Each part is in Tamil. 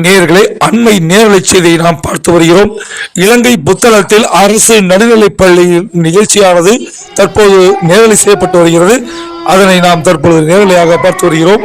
நேர்களை அண்மை நேரலை செய்தியை நாம் பார்த்து வருகிறோம். இலங்கை புத்தளத்தில் அரசு நடுநிலைப் பள்ளியின் நிகழ்ச்சியானது தற்போது நேரலை செய்யப்பட்டு வருகிறது. அதனை நாம் தற்பொழுது நேரலையாக பார்த்து வருகிறோம்.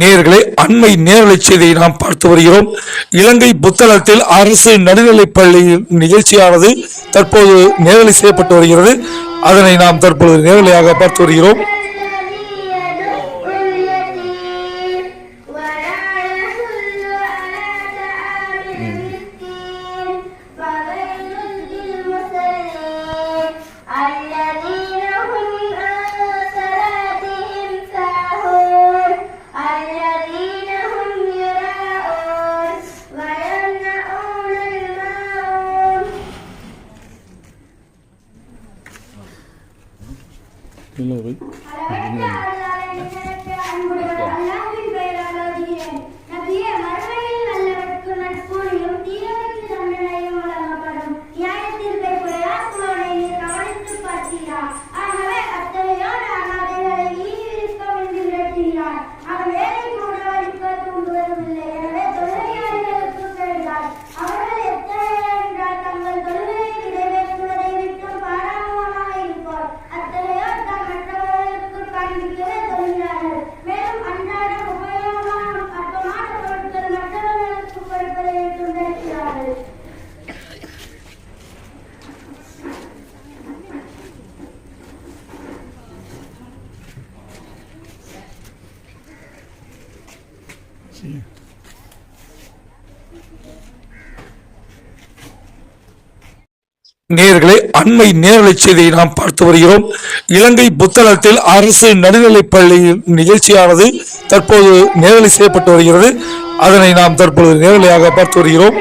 நேர்களை அண்மை நேரலை செய்தியை நாம் பார்த்து வருகிறோம். இலங்கை புத்தளத்தில் அரசு நடுநிலைப் பள்ளியில் நிகழ்ச்சியானது தற்போது நேரலை செய்யப்பட்டு வருகிறது. அதனை நாம் தற்போது நேரலையாக பார்த்து வருகிறோம். Bien, oui. நேர்களை அண்மை நேரலை செய்தியை நாம் பார்த்து வருகிறோம். இலங்கை புத்தளத்தில் அரசு நடுநிலைப் பள்ளியில் நிகழ்ச்சியானது தற்போது நேரலை செய்யப்பட்டு வருகிறது. அதனை நாம் தற்பொழுது நேரலையாக பார்த்து வருகிறோம்.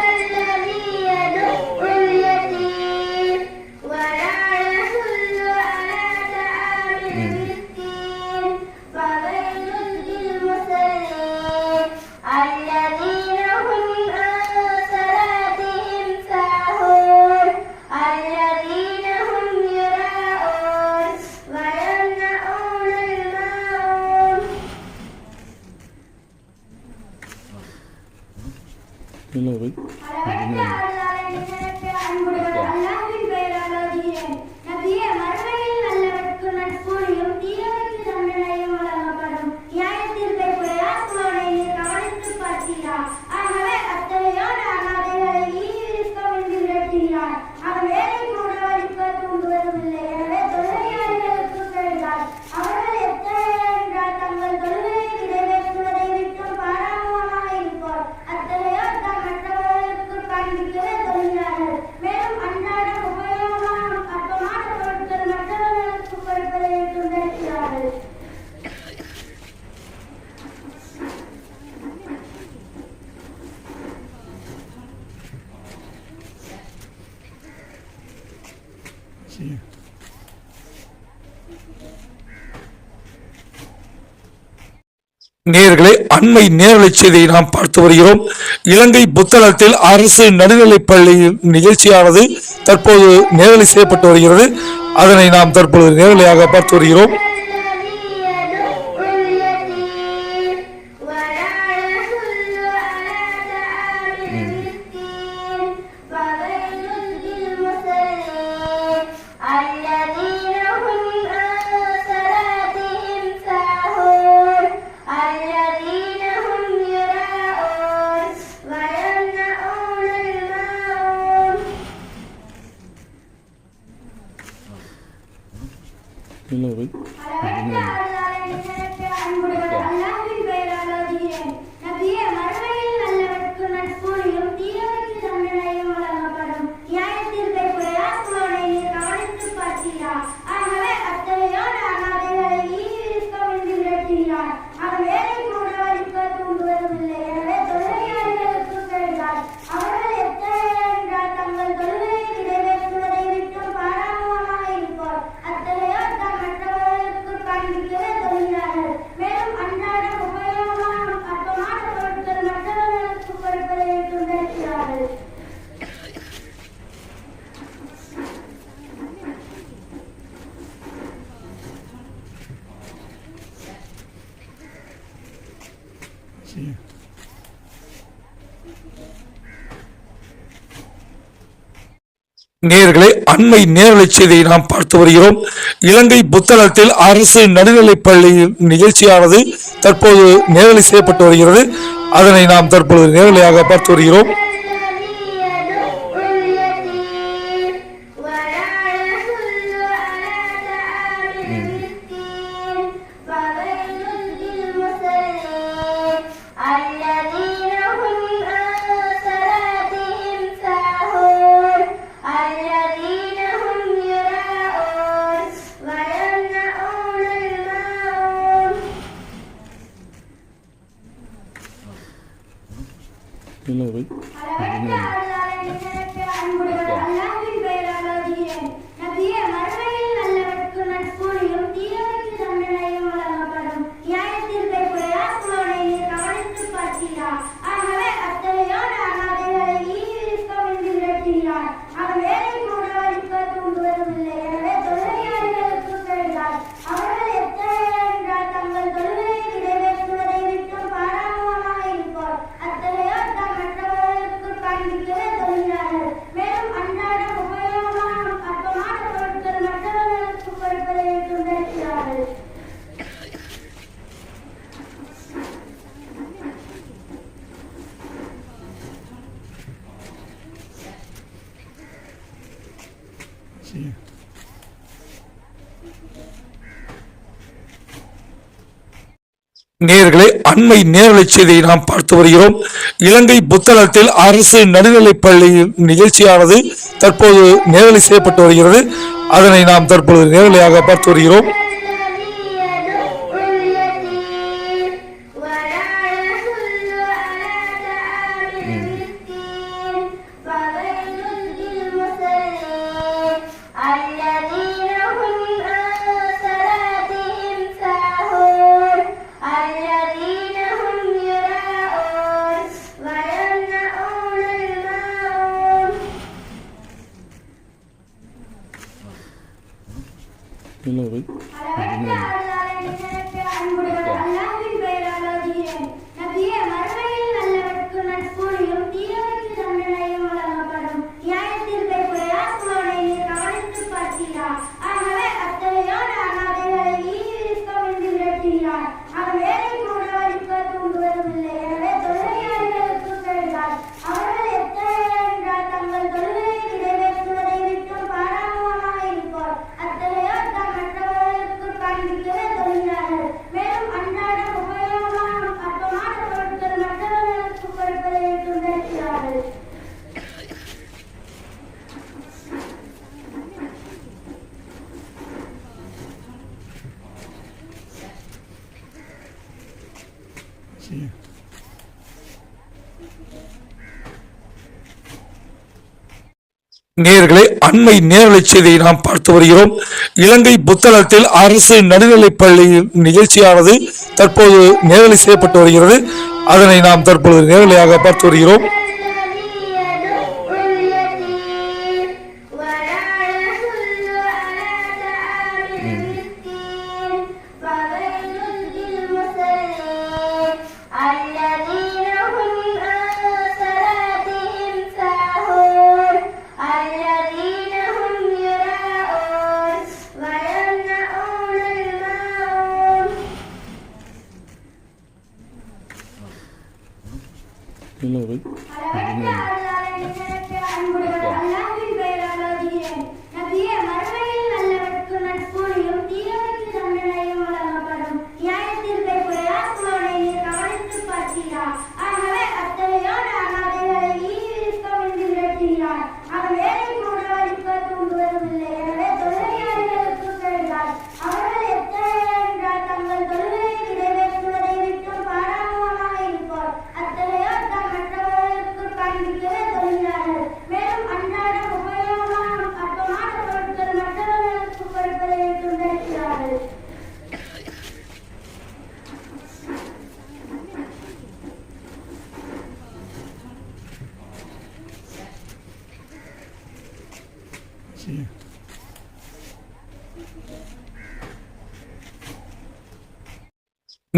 நேர்களை அண்மை நேரலை செய்தியை நாம் பார்த்து வருகிறோம். இலங்கை புத்தளத்தில் அரசு நடுநிலைப் பள்ளியின் நிகழ்ச்சியானது தற்போது நேரலை செய்யப்பட்டு வருகிறது. அதனை நாம் தற்போது நேரலையாக பார்த்து வருகிறோம். நேர்களை அண்மை நேரலை செய்தியை நாம் பார்த்து வருகிறோம். இலங்கை புத்தளத்தில் அரசு நடுநிலைப் பள்ளியின் நிகழ்ச்சியானது தற்போது நேரலை செய்யப்பட்டு வருகிறது. அதனை நாம் தற்பொழுது நேரலையாக பார்த்து வருகிறோம். நேர்களை அண்மை நேரலை செய்தியை நாம் பார்த்து வருகிறோம். இலங்கை புத்தளத்தில் அரசு நடுநிலைப் பள்ளியின் நிகழ்ச்சியானது தற்போது நேரலை செய்யப்பட்டு வருகிறது. அதனை நாம் தற்பொழுது நேரலையாக பார்த்து வருகிறோம். நேர்களை அண்மை நேரலை செய்தியை நாம் பார்த்து வருகிறோம். இலங்கை புத்தளத்தில் அரசு நடுநிலைப் பள்ளியில் நிகழ்ச்சியானது தற்போது நேரலை செய்யப்பட்டு வருகிறது. அதனை நாம் தற்பொழுது நேரலையாக பார்த்து வருகிறோம்.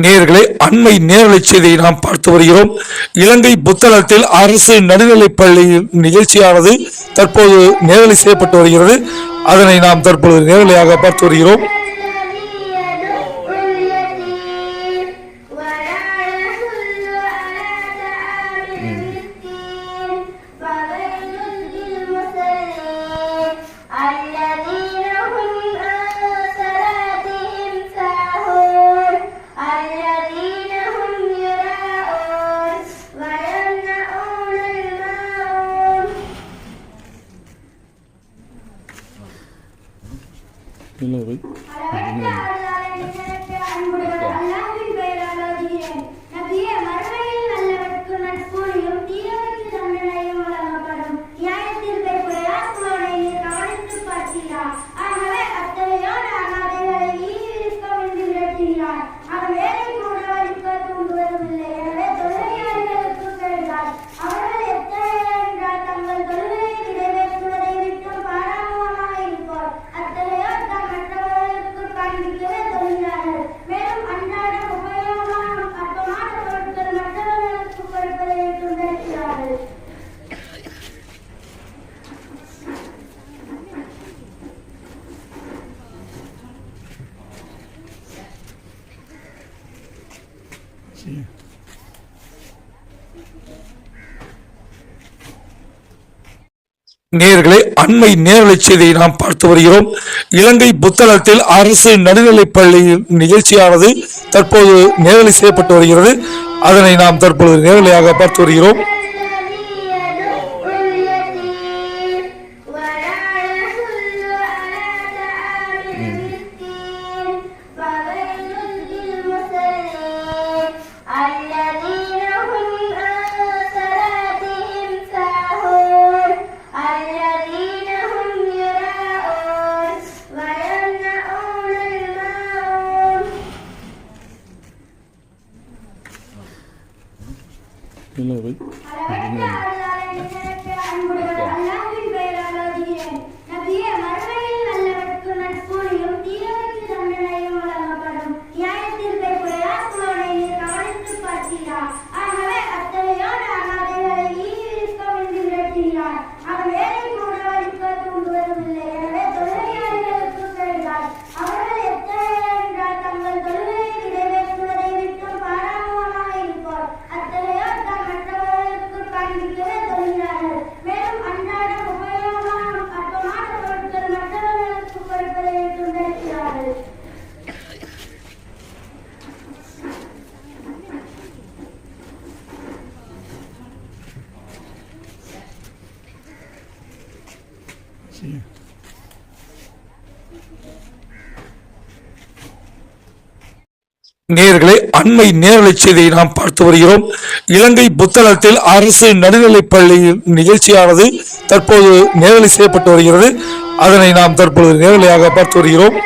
நேர்களை அண்மை நேரலை செய்தியை நாம் பார்த்து வருகிறோம். இலங்கை புத்தளத்தில் அரசு நடுநிலைப் பள்ளியின் நிகழ்ச்சியானது தற்போது நேரலை செய்யப்பட்டு வருகிறது. அதனை நாம் தற்பொழுது நேரலையாக பார்த்து வருகிறோம். நேர்களை அண்மை நேரலை செய்தியை நாம் பார்த்து வருகிறோம். இலங்கை புத்தளத்தில் அரசு நடுநிலைப் பள்ளியின் நிகழ்ச்சியானது தற்போது நேரலை செய்யப்பட்டு வருகிறது. அதனை நாம் தற்பொழுது நேரலையாக பார்த்து வருகிறோம். நேர்களை அண்மை நேரலை செய்தியை நாம் பார்த்து வருகிறோம். இலங்கை புத்தளத்தில் அரசு நடுநிலைப் பள்ளியில் நிகழ்ச்சியானது தற்போது நேரலை செய்யப்பட்டு வருகிறது. அதனை நாம் தற்பொழுது நேரலையாக பார்த்து வருகிறோம்.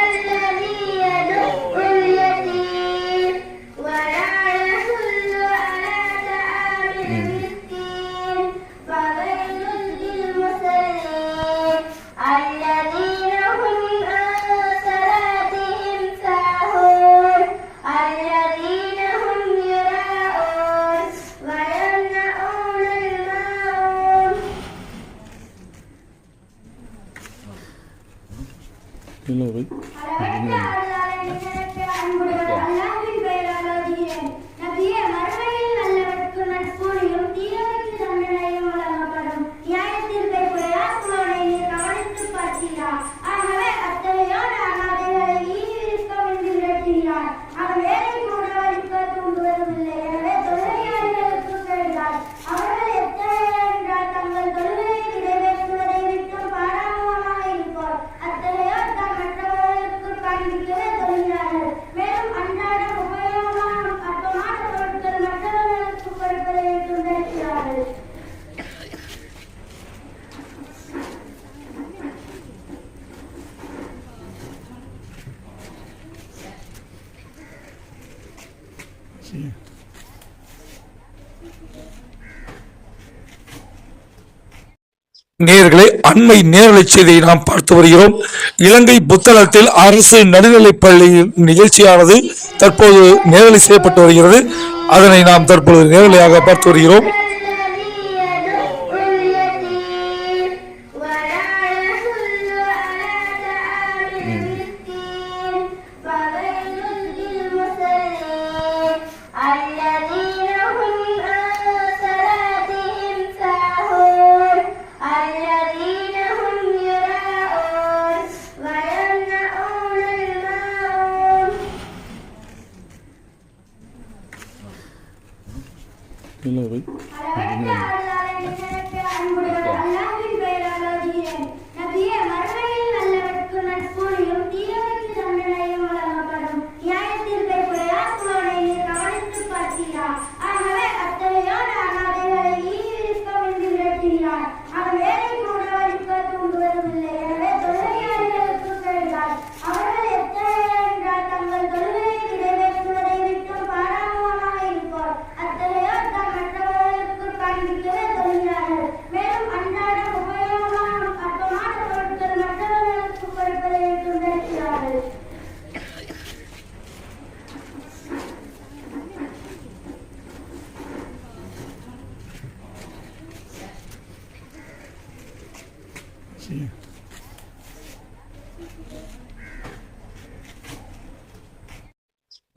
நேர்களை அண்மை நேரலை செய்தியை நாம் பார்த்து வருகிறோம். இலங்கை புத்தளத்தில் அரசு நடுநிலைப் பள்ளியின் நிகழ்ச்சியானது தற்போது நேரலை செய்யப்பட்டு வருகிறது. அதனை நாம் தற்பொழுது நேரலையாக பார்த்து வருகிறோம்.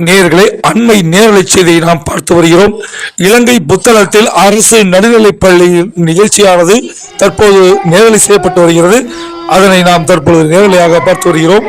நேர்களை அண்மை நேரலை செய்தியை நாம் பார்த்து வருகிறோம். இலங்கை புத்தளத்தில் அரசு நடுநிலைப் பள்ளியில் நிகழ்ச்சியானது தற்போது நேரலை செய்யப்பட்டு வருகிறது. அதனை நாம் தற்பொழுது நேரலையாக பார்த்து வருகிறோம்.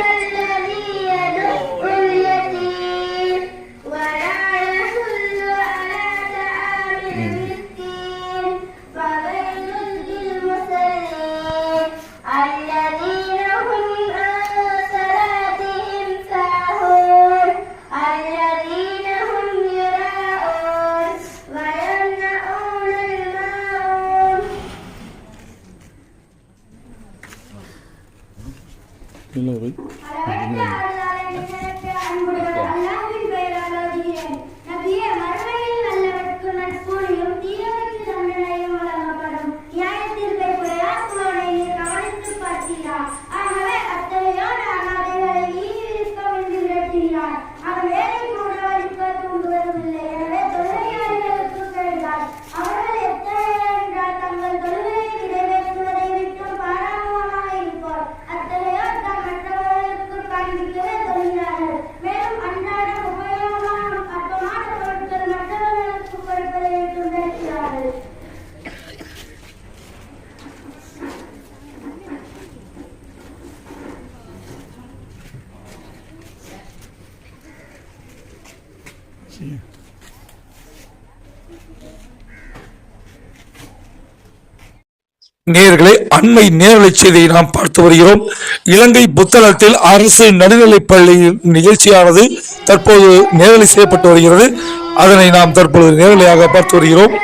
le nombril. நேர்களை அண்மை நேரலை செய்தியை நாம் பார்த்து வருகிறோம். இலங்கை புத்தளத்தில் அரசு நடுநிலைப் பள்ளியின் நிகழ்ச்சியானது தற்போது நேரலை செய்யப்பட்டு வருகிறது. அதனை நாம் தற்போது நேரலையாக பார்த்து வருகிறோம்.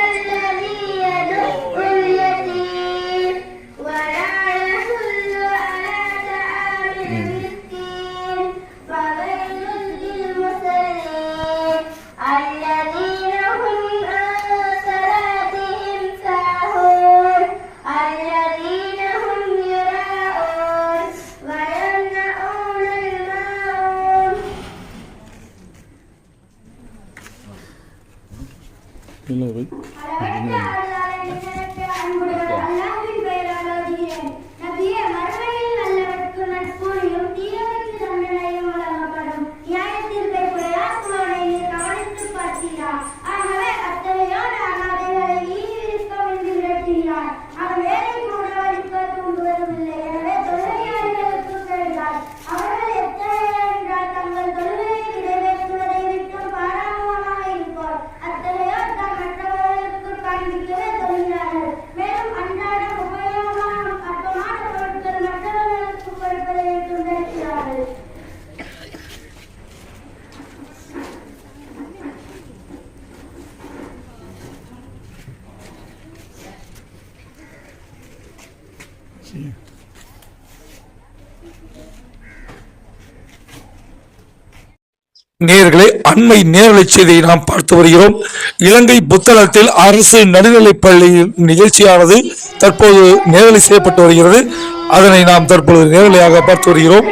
நேர்களை அண்மை நேரலை செய்தியை நாம் பார்த்து வருகிறோம். இலங்கை புத்தளத்தில் அரசு நடுநிலை பள்ளியின் நிகழ்ச்சியானது தற்போது நேரலை செய்யப்பட்டு வருகிறது. அதனை நாம் தற்பொழுது நேரலையாக பார்த்து வருகிறோம்.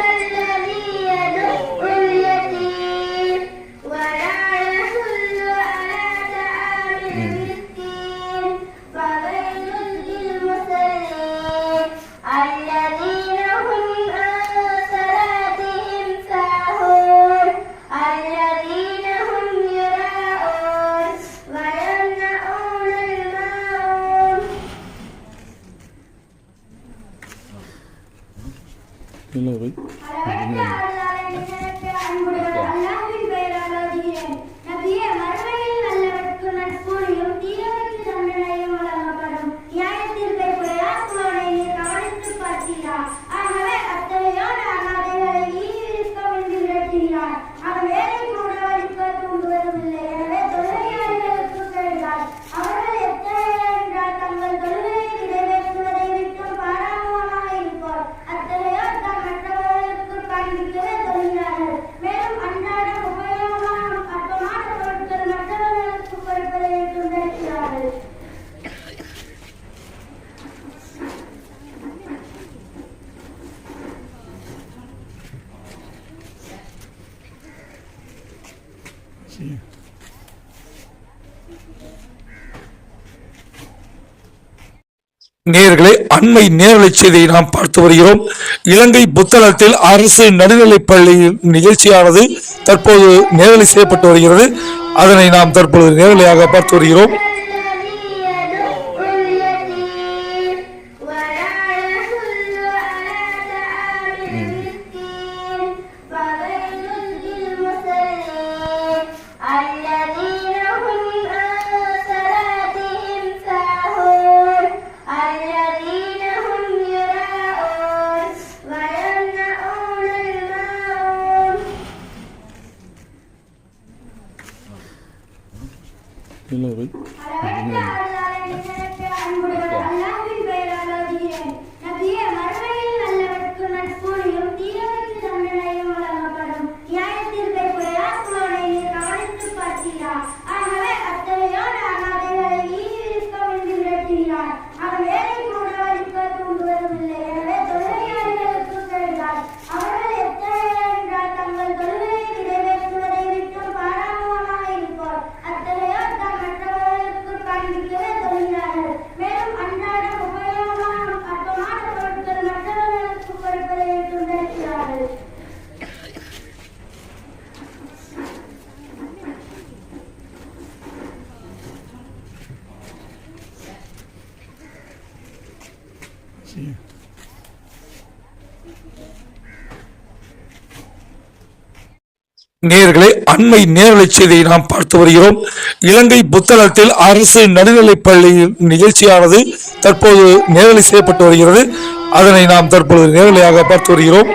நேர்களே அண்மை நேரலை செய்தியை நாம் பார்த்து வருகிறோம். இலங்கை புத்தளத்தில் அரசு நடுநிலை பள்ளியின் நிகழ்ச்சியானது தற்போது நேரலை செய்யப்பட்டு வருகிறது. அதனை நாம் தற்போது நேரலையாக பார்த்து வருகிறோம். நேர்களை அண்மை நேரலை செய்தியை நாம் பார்த்து வருகிறோம். இலங்கை புத்தளத்தில் அரசு நடுநிலை பள்ளியின் நிகழ்ச்சியானது தற்போது நேரலை செய்யப்பட்டு வருகிறது. அதனை நாம் தற்போது நேரலையாக பார்த்து வருகிறோம்.